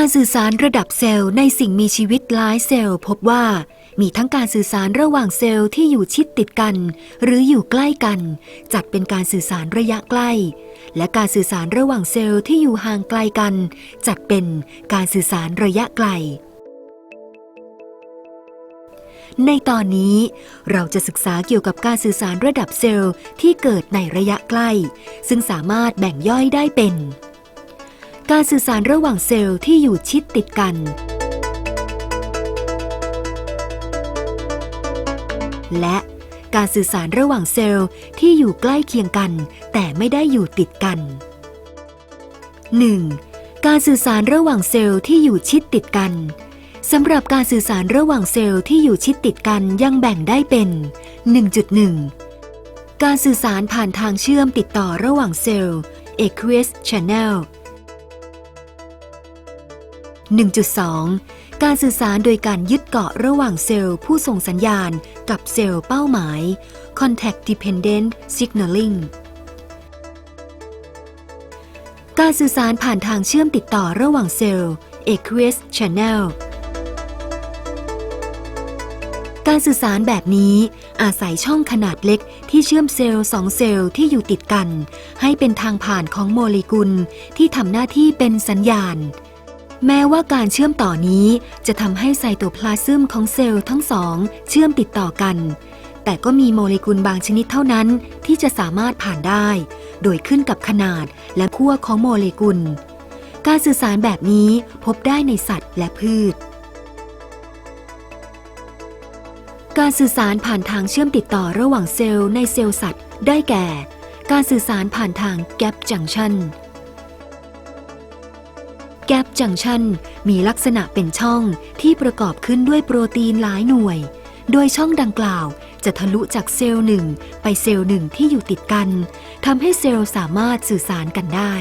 การสื่อสารระดับเซลล์ในสิ่งมีชีวิตหลายเซลล์พบว่ามีทั้งการสื่อสารระหว่างเซลล์ที่อยู่ชิดติดกัน หรืออยู่ใกล้กัน จัดเป็นการสื่อสารระยะใกล้ และการสื่อสารระหว่างเซลล์ที่อยู่ห่างไกลกัน จัดเป็นการสื่อสารระยะไกล ในตอนนี้เราจะศึกษาเกี่ยวกับการสื่อสารระดับเซลล์ที่เกิดในระยะใกล้ ซึ่งสามารถแบ่งย่อยได้เป็น การสื่อสารระหว่างเซลล์ที่อยู่ชิดติดกัน และการสื่อสารระหว่างเซลล์ที่อยู่ใกล้เคียงกัน แต่ไม่ได้อยู่ติดกัน 1. การสื่อสารระหว่างเซลล์ที่อยู่ชิดติดกันสำหรับการสื่อสารระหว่างเซลล์ที่อยู่ชิดติดกันยังแบ่งได้เป็น 1.1 การสื่อสารผ่านทางเชื่อมติดต่อระหว่างเซลล์ aqueous channel 1.2 การสื่อสารโดยการยึดเกาะระหว่างเซลล์ผู้ส่งสัญญาณกับเซลล์เป้าหมาย contact dependent signaling การสื่อสารผ่านทางเชื่อมติดต่อระหว่างเซลล์ aqueous channel การสื่อสารแบบนี้อาศัยช่องขนาดเล็กที่เชื่อมเซลล์สองเซลล์ที่อยู่ติดกัน ให้เป็นทางผ่านของโมเลกุลที่ทำหน้าที่เป็นสัญญาณ แม้ว่าการเชื่อมต่อนี้จะทำให้ไซโตพลาซึมของเซลล์ทั้งสอง เชื่อมติดต่อกัน แต่ก็มีโมเลกุลบางชนิดเท่านั้นที่จะสามารถผ่านได้ โดยขึ้นกับขนาดและขั้วของโมเลกุล การสื่อสารแบบนี้พบได้ในสัตว์และพืช การสื่อสารผ่านทางเชื่อมติดต่อระหว่างเซลล์ในเซลล์สัตว์ ได้แก่ การสื่อสารผ่านทางแกปจังชัน แกปจังชันมีลักษณะเป็นช่องที่ประกอบขึ้นด้วยโปรตีนหลายหน่วย โดยช่องดังกล่าวจะทะลุจากเซลล์หนึ่งไปเซลล์หนึ่งที่อยู่ติดกันทำให้เซลล์สามารถสื่อสารกันได้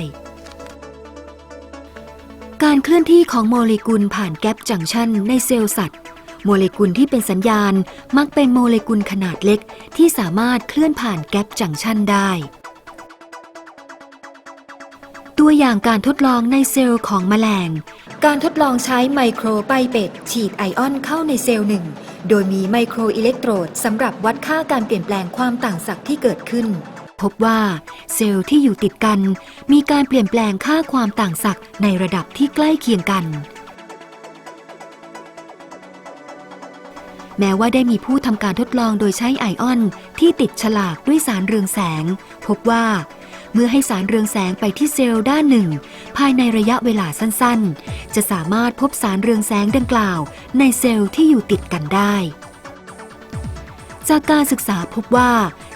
การเคลื่อนที่ของโมเลกุลผ่านแกปจังชันในเซลล์สัตว์ โมเลกุลที่เป็นสัญญาณมักเป็นโมเลกุลขนาดเล็กที่สามารถเคลื่อนผ่านแกปจังชันได้ ตัวอย่างการทดลองในเซลล์ของแมลง การทดลองใช้ไมโครไปเปตฉีดไอออนเข้าในเซลล์หนึ่ง โดยมีไมโครอิเล็กโทรดสำหรับวัดค่าการเปลี่ยนแปลงความต่างศักย์ที่เกิดขึ้น พบว่าเซลล์ที่อยู่ติดกัน มีการเปลี่ยนแปลงค่าความต่างศักย์ในระดับที่ใกล้เคียงกัน แม้ว่าได้มีผู้ทำการทดลองโดยใช้ไอออนที่ติดฉลากด้วยสารเรืองแสง พบว่า เมื่อให้สารเรืองแสงไปที่เซลล์ด้านหนึ่ง ภายในระยะเวลาสั้นๆ จะสามารถพบสารเรืองแสงดังกล่าว ในเซลล์ที่อยู่ติดกันได้ จากการศึกษาพบว่า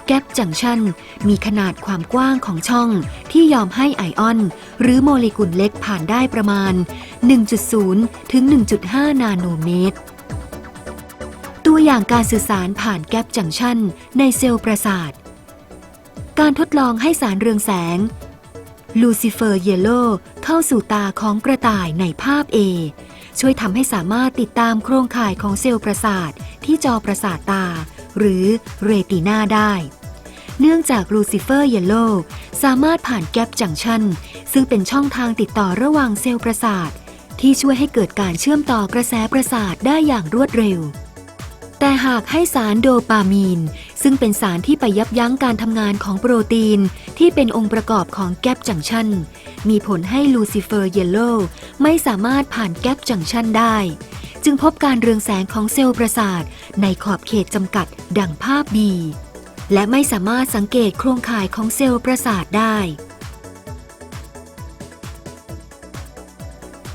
แกปจังชันมีขนาดความกว้างของช่องที่ยอมให้ไอออน หรือโมเลกุลเล็กผ่านได้ประมาณ 1.0 ถึง 1.5 นาโนเมตร ตัวอย่างการสื่อสารผ่านแกปจังชันในเซลล์ประสาท การทดลองให้สารเรืองแสง ลูซิเฟอร์เยลโลเข้าสู่ตาของกระต่ายในภาพ A ช่วยทำให้สามารถติดตามโครงข่ายของเซลล์ประสาทที่จอประสาทตา หรือเรตินาได้ เนื่องจากลูซิเฟอร์เยลโลสามารถผ่านแกปจังชันซึ่งเป็นช่องทางติดต่อระหว่างเซลล์ประสาท ที่ช่วยให้เกิดการเชื่อมต่อกระแสประสาทได้อย่างรวดเร็ว แต่หากให้สารโดปามีน ซึ่งเป็นสารที่ไปยับยั้งการทำงานของโปรตีน ที่เป็นองค์ประกอบของแกปจังชันมีผลให้ลูซิเฟอร์เยลโลไม่สามารถผ่านแกปจังชันได้ จึงพบการเรืองแสงของเซลล์ประสาท ในขอบเขตจำกัดดังภาพ B และไม่สามารถสังเกตโครงข่ายของเซลล์ประสาทได้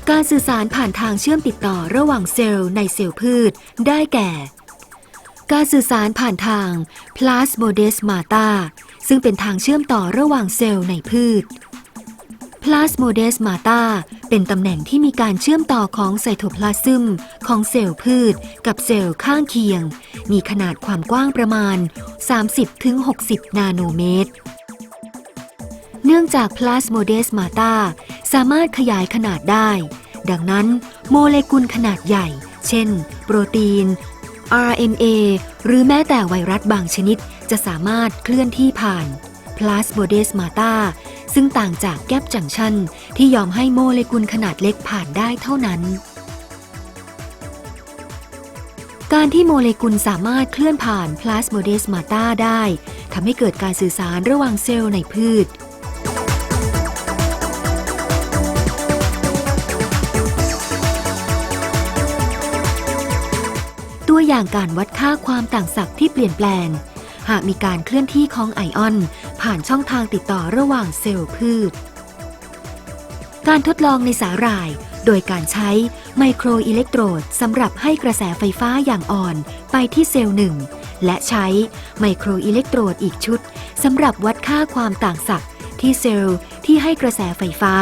การสื่อสารผ่านทางเชื่อมติดต่อระหว่างเซลล์ในเซลล์พืช ได้แก่ การสื่อสารผ่านทาง plasmodesmata ซึ่งเป็นทางเชื่อมต่อระหว่างเซลล์ในพืช plasmodesmata เป็นตำแหน่งที่มีการเชื่อมต่อของไซโทพลาซึมของเซลล์พืช กับเซลล์ข้างเคียง มีขนาดความกว้างประมาณ 30-60 นาโนเมตร เนื่องจาก plasmodesmata สามารถขยายขนาดได้ ดังนั้น โมเลกุลขนาดใหญ่ เช่น โปรตีน RNA หรือแม้แต่ไวรัสบางชนิดจะสามารถเคลื่อนที่ผ่าน plasmodesmata ซึ่งซึ่งต่างจากแกปจังชันที่ยอมให้โมเลกุลขนาดเล็กผ่านได้เท่านั้น การที่โมเลกุลสามารถเคลื่อนผ่านพลาสโมเดสมาตาได้ทำให้เกิดการสื่อสารระหว่างเซลล์ในพืช ตัวอย่างการวัดค่าความต่างศักย์ที่เปลี่ยนแปลง หากมีการเคลื่อนที่ของไอออน ผ่านช่องทางติดต่อระหว่างเซลล์พืช การทดลองในสาหร่าย โดยการใช้ไมโครอิเล็กโทรดสำหรับให้กระแสไฟฟ้าอย่างอ่อนไปที่เซลล์หนึ่งและใช้ไมโครอิเล็กโทรดอีกชุดสำหรับวัดค่าความต่างศักย์ที่เซลล์ที่ให้กระแสไฟฟ้า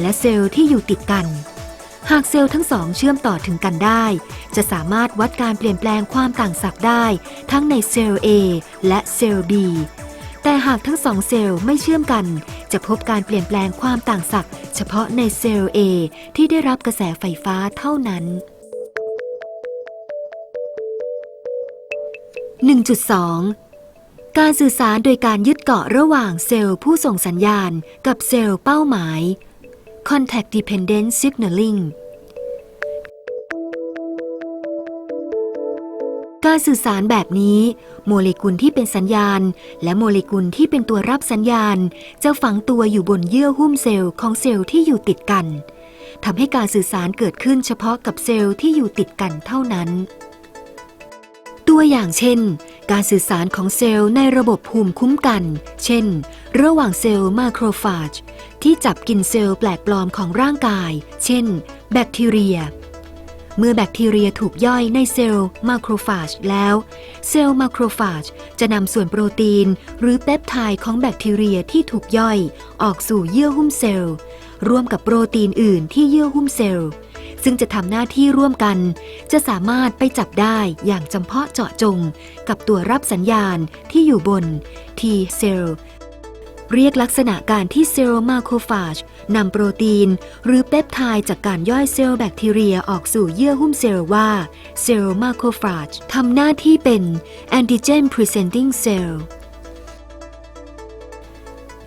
และเซลล์ที่อยู่ติดกัน หากเซลล์ทั้งสองเชื่อมต่อถึงกันได้ จะสามารถวัดการเปลี่ยนแปลงความต่างศักย์ได้ ทั้งในเซลล์ A และเซลล์ B แต่หากทั้งสองเซลล์ไม่เชื่อมกัน จะพบการเปลี่ยนแปลงความต่างศักย์เฉพาะในเซลล์ A ที่ได้รับกระแสไฟฟ้าเท่านั้น 1.2 การสื่อสารโดยการยึดเกาะระหว่างเซลล์ผู้ส่งสัญญาณกับเซลล์เป้าหมาย Contact Dependent Signaling การสื่อสารแบบนี้ โมเลกุลที่เป็นสัญญาณ และโมเลกุลที่เป็นตัวรับสัญญาณ จะฝังตัวอยู่บนเยื่อหุ้มเซลล์ของเซลล์ที่อยู่ติดกันทำให้การสื่อสารเกิดขึ้นเฉพาะกับเซลล์ที่อยู่ติดกันเท่านั้น ตัวอย่างเช่น การสื่อสารของเซลล์ในระบบภูมิคุ้มกัน เช่น ระหว่างเซลล์มาโครฟาจ ที่จับกินเซลล์แปลกปลอมของร่างกาย เช่น แบคทีเรีย เมื่อแบคทีเรียถูกย่อยในเซลล์มาโครฟาจแล้ว เซลล์มาโครฟาจจะนำส่วนโปรตีน หรือเปปไทด์ของแบคทีเรียที่ถูกย่อย ออกสู่เยื่อหุ้มเซลล์ ร่วมกับโปรตีนอื่นที่เยื่อหุ้มเซลล์ซึ่งจะทำหน้าที่ร่วมกัน จะสามารถไปจับได้อย่างจำเพาะเจาะจง กับตัวรับสัญญาณที่อยู่บน T เซลล์ เรียกลักษณะการที่เซลล์มาโครฟาจนำโปรตีน หรือเปปไทด์จากการย่อยเซลล์แบคทีเรียออกสู่เยื่อหุ้มเซลล์ว่าเซลล์มาโครฟาจทำหน้าที่เป็น antigen presenting cell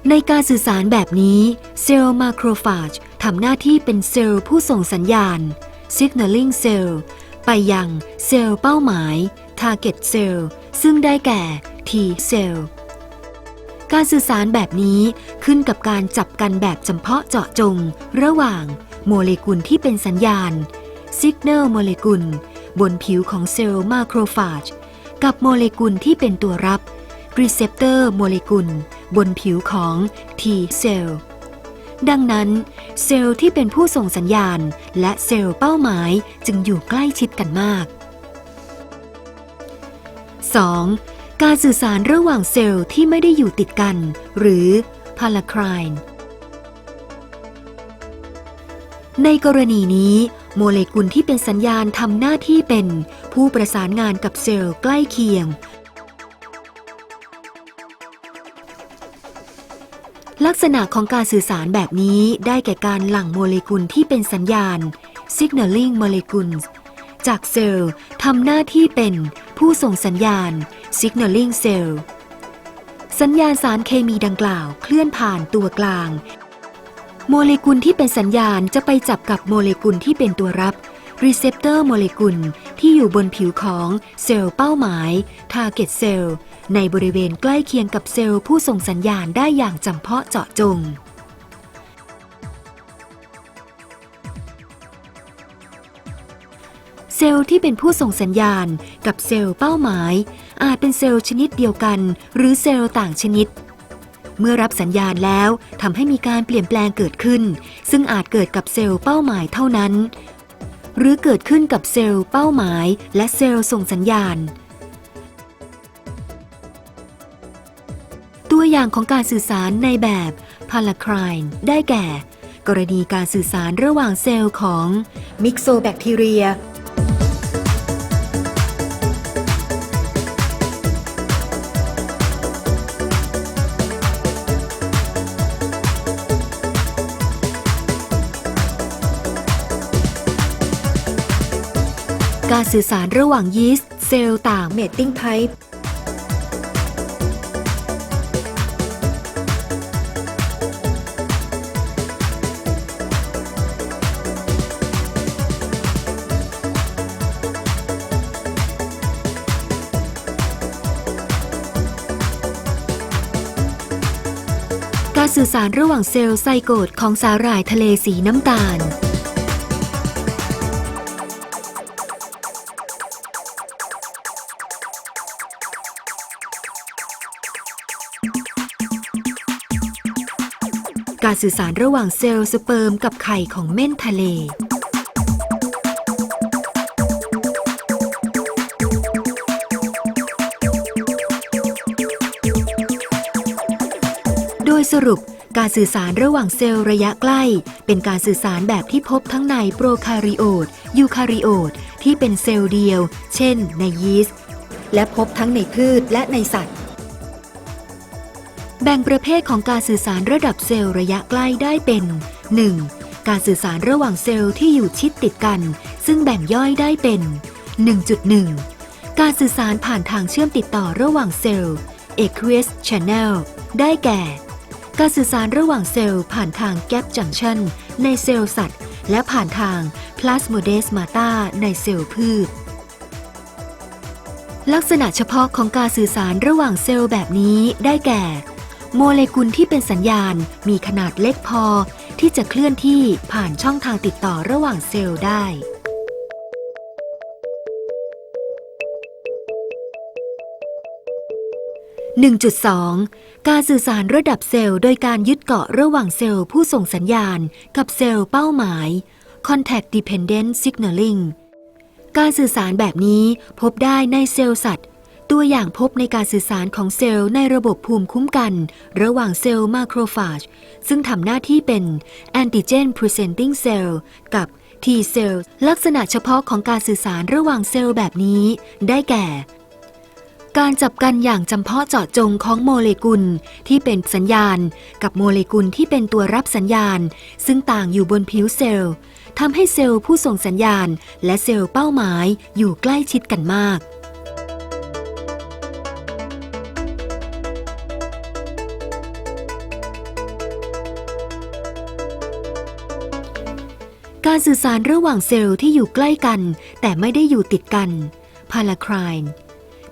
ในการสื่อสารแบบนี้เซลล์มาโครฟาจทำหน้าที่เป็นเซลล์ผู้ส่งสัญญาณ signaling cell ไปยังเซลล์เป้าหมาย target cell ซึ่งได้แก่ T cell การสื่อสารแบบนี้ขึ้นกับการจับกันแบบจำเพาะเจาะจง ระหว่างโมเลกุลที่เป็นสัญญาณ Signal โมเลกุล บนผิวของเซลล์มาโครฟาจกับโมเลกุลที่เป็นตัวรับ Receptor โมเลกุล บนผิวของ T เซลล์ดังนั้น เซลล์ที่เป็นผู้ส่งสัญญาณ และเซลล์เป้าหมายจึงอยู่ใกล้ชิดกันมาก 2. การสื่อสารระหว่างเซลล์ที่ไม่ได้อยู่ติดกัน หรือ p a l a c r i n e ในกรณีนี้ โมเลกุลที่เป็นสัญญาณทำหน้าที่เป็นผู้ประสานงานกับเซลล์ใกล้เคียง ลักษณะของการสื่อสารแบบนี้ได้แก่การหลั่งโมเลกุลที่เป็นสัญญาณ signaling molecules จากเซลล์ทำหน้าที่เป็นผู้ส่งสัญญาณ signaling cell สัญญาณสารเคมีดังกล่าวเคลื่อนผ่านตัวกลาง โมเลกุลที่เป็นสัญญาณจะไปจับกับโมเลกุลที่เป็นตัวรับ receptor โมเลกุลที่อยู่บนผิวของเซลล์เป้าหมาย target cell ในบริเวณใกล้เคียงกับเซลล์ผู้ส่งสัญญาณได้อย่างจำเพาะเจาะจงเซลล์ที่เป็นผู้ส่งสัญญาณกับเซลล์เป้าหมาย อาจเป็นเซลล์ชนิดเดียวกัน หรือเซลล์ต่างชนิด เมื่อรับสัญญาณแล้วทำให้มีการเปลี่ยนแปลงเกิดขึ้น ซึ่งอาจเกิดกับเซลล์เป้าหมายเท่านั้น หรือเกิดขึ้นกับเซลล์เป้าหมายและเซลล์ส่งสัญญาณ ตัวอย่างของการสื่อสารในแบบ p a l a c r i n e ได้แก่ กรณีการสื่อสารระหว่างเซลล์ของ Myxobacteria ก การสื่อสารระหว่างยีสต์เซลล์ต่างเมตติ้งไทป์การสื่อสารระหว่างเซลล์ไซโกดของสาหร่ายทะเลสีน้ำตาล การสื่อสารระหว่างเซลล์สเปิร์มกับไข่ของเม่นทะเล โดยสรุปการสื่อสารระหว่างเซลล์ระยะใกล้ เป็นการสื่อสารแบบที่พบทั้งในโปรคาริโอตยูคาริโอตที่เป็นเซลล์เดียว เช่น ในยีสต์ และพบทั้งในพืชและในสัตว์ แบ่งประเภทของการสื่อสารระดับเซลล์ระยะใกล้ได้เป็น 1. การสื่อสารระหว่างเซลล์ที่อยู่ชิดติดกัน ซึ่งแบ่งย่อยได้เป็น 1.1 การสื่อสารผ่านทางเชื่อมติดต่อระหว่างเซลล์ aqueous channel ได้แก่ การสื่อสารระหว่างเซลล์ผ่านทาง gap junction ในเซลล์สัตว์ และผ่านทาง plasmodesmata ในเซลล์พืช ลักษณะเฉพาะของการสื่อสารระหว่างเซลล์แบบนี้ได้แก่ โมเลกุลที่เป็นสัญญาณมีขนาดเล็กพอ ที่จะเคลื่อนที่ผ่านช่องทางติดต่อระหว่างเซลล์ได้ 1.2 การสื่อสารระดับเซลล์โดยการยึดเกาะระหว่างเซลล์ผู้ส่งสัญญาณกับเซลล์เป้าหมาย contact dependent signaling การสื่อสารแบบนี้พบได้ในเซลล์สัตว์ ตัวอย่างพบในการสื่อสารของเซลล์ในระบบภูมิคุ้มกัน ระหว่างเซลล์มาโครฟาจซึ่งทำหน้าที่เป็น antigen presenting cell กับ T cell ลักษณะเฉพาะของการสื่อสารระหว่างเซลล์แบบนี้ ได้แก่ การจับกันอย่างจำเพาะเจาะจงของโมเลกุลที่เป็นสัญญาณ กับโมเลกุลที่เป็นตัวรับสัญญาณ ซึ่งต่างอยู่บนผิวเซลล์ทำให้เซลล์ผู้ส่งสัญญาณ และเซลล์เป้าหมายอยู่ใกล้ชิดกันมาก สื่อสารระหว่างเซลล์ที่อยู่ใกล้กัน แต่ไม่ได้อยู่ติดกันพาราคราย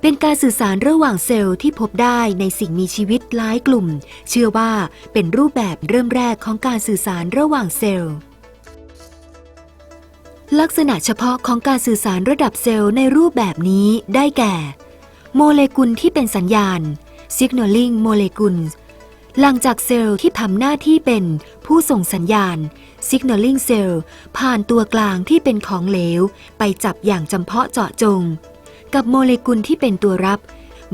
เป็นการสื่อสารระหว่างเซลล์ที่พบได้ในสิ่งมีชีวิตหลายกลุ่ม เชื่อว่าเป็นรูปแบบเริ่มแรกของการสื่อสารระหว่างเซลล์ ลักษณะเฉพาะของการสื่อสารระดับเซลล์ในรูปแบบนี้ได้แก่ โมเลกุลที่เป็นสัญญาณ signaling molecules หลังจากเซลล์ที่ทำหน้าที่เป็นผู้ส่งสัญญาณ signaling cell ผ่านตัวกลางที่เป็นของเหลว ไปจับอย่างจำเพาะเจาะจง กับโมเลกุลที่เป็นตัวรับ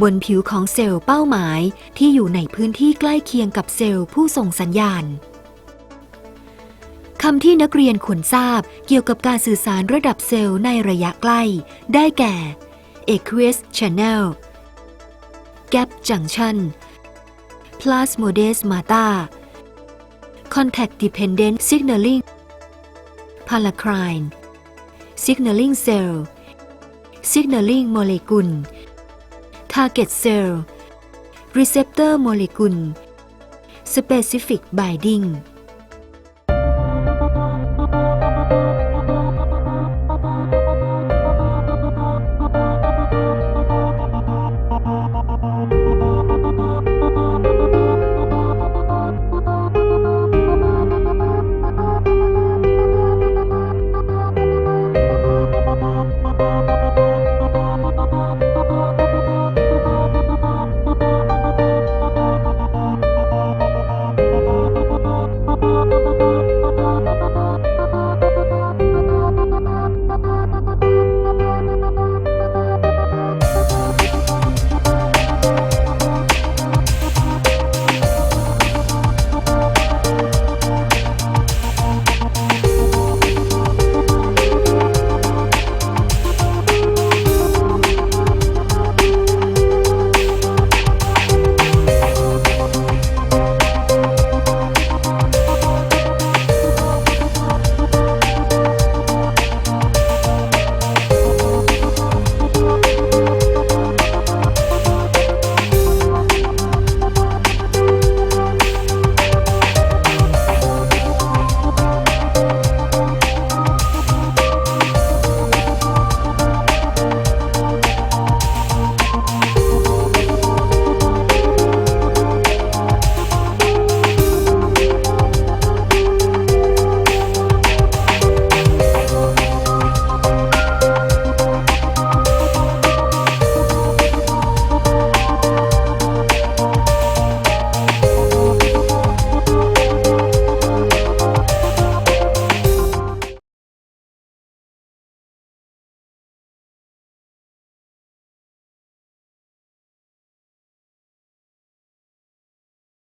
บนผิวของเซลล์เป้าหมายที่อยู่ในพื้นที่ใกล้เคียงกับเซลล์ผู้ส่งสัญญาณคำที่นักเรียนควรทราบเกี่ยวกับการสื่อสารระดับเซลล์ในระยะใกล้ ได้แก่ aqueous channel gap junction plasmodesmata contact dependent signaling paracrine signaling cell signaling molecule target cell receptor molecule specific binding